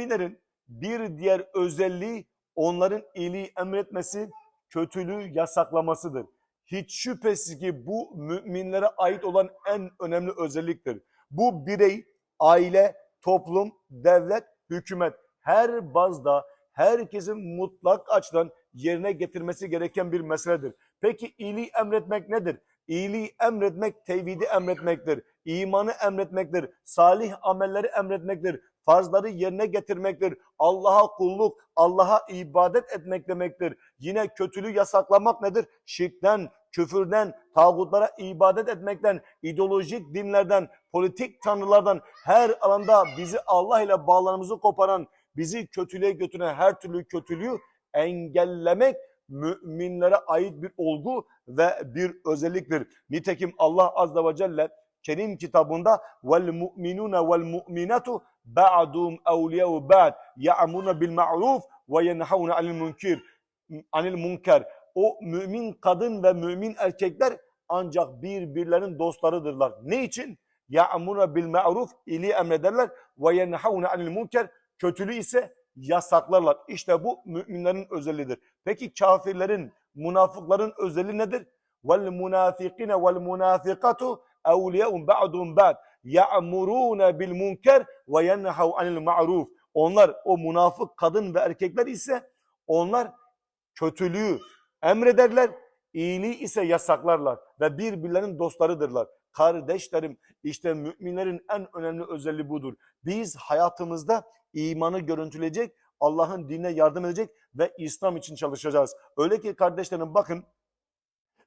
Müminlerin bir diğer özelliği onların iyiliği emretmesi, kötülüğü yasaklamasıdır. Hiç şüphesiz ki bu müminlere ait olan en önemli özelliktir. Bu birey, aile, toplum, devlet, hükümet her bazda herkesin mutlak açıdan yerine getirmesi gereken bir meseledir. Peki iyiliği emretmek nedir? İyiliği emretmek tevhidi emretmektir. İmanı emretmektir. Salih amelleri emretmektir. Farzları yerine getirmektir. Allah'a kulluk, Allah'a ibadet etmek demektir. Yine kötülüğü yasaklamak nedir? Şirkten, küfürden, tağutlara ibadet etmekten, ideolojik dinlerden, politik tanrılardan her alanda bizi Allah ile bağlarımızı koparan, bizi kötülüğe götüren her türlü kötülüğü engellemek müminlere ait bir olgu ve bir özelliktir. Nitekim Allah Azze ve Celle Kerim kitabında vel mu'minune vel mu'minatu ba'dum evliyau ba'd ya'muruna bil ma'ruf ve yenhavuna anil munkir anil munker. O mümin kadın ve mümin erkekler ancak birbirlerinin dostlarıdırlar. Ne için? Ya'muruna bil ma'ruf iyiliği emrederler ve yenhavuna anil munker kötülüğü ise yasaklarlar. İşte bu müminlerin özelliğidir. Peki kafirlerin, münafıkların özelliği nedir? Vel munafikine vel munafikatu evliyaun ba'dun ba'd ya'muruna bil munker ve yenhav anil ma'ruf. Onlar o münafık kadın ve erkekler ise onlar kötülüğü emrederler, iyiliği ise yasaklarlar ve birbirlerinin dostlarıdırlar. Kardeşlerim işte müminlerin en önemli özelliği budur. Biz hayatımızda imanı görüntüleyecek, Allah'ın dinine yardım edecek ve İslam için çalışacağız. Öyle ki kardeşlerim bakın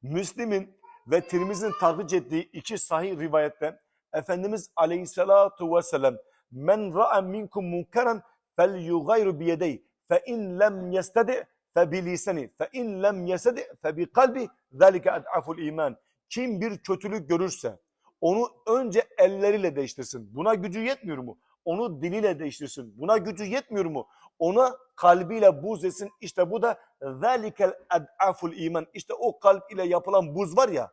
Müslim'in ve Tirmiz'in tahric ettiği iki sahih rivayette Efendimiz aleyhissalatu vesselam men ra'a minkum munkaran fel yugayru biyedey fe in lem yestedi fe bilisani fe in lem yestedi fe bi kalbi zalike ad'aful iman. Kim bir kötülük görürse onu önce elleriyle değiştirsin. Buna gücü yetmiyor mu? Onu diliyle değiştirsin. Buna gücü yetmiyor mu? Ona kalbiyle buz etsin. İşte bu da zalikel ad'aful iman. İşte o kalp ile yapılan buz var ya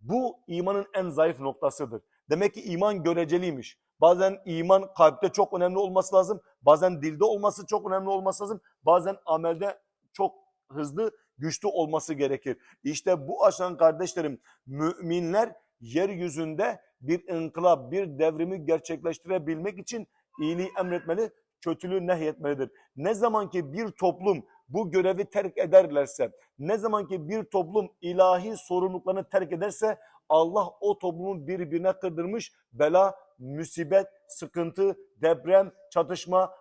bu imanın en zayıf noktasıdır. Demek ki iman göreceliymiş. Bazen iman kalpte çok önemli olması lazım. Bazen dilde olması çok önemli olması lazım. Bazen amelde çok hızlı, güçlü olması gerekir. İşte bu aşan kardeşlerim müminler yeryüzünde bir inkılap, bir devrimi gerçekleştirebilmek için iyiliği emretmeli, kötülüğü nehyetmelidir. Ne zaman ki bir toplum bu görevi terk ederlerse, ne zaman ki bir toplum ilahi sorumluluklarını terk ederse Allah o toplumu birbirine kırdırmış bela, musibet, sıkıntı, deprem, çatışma,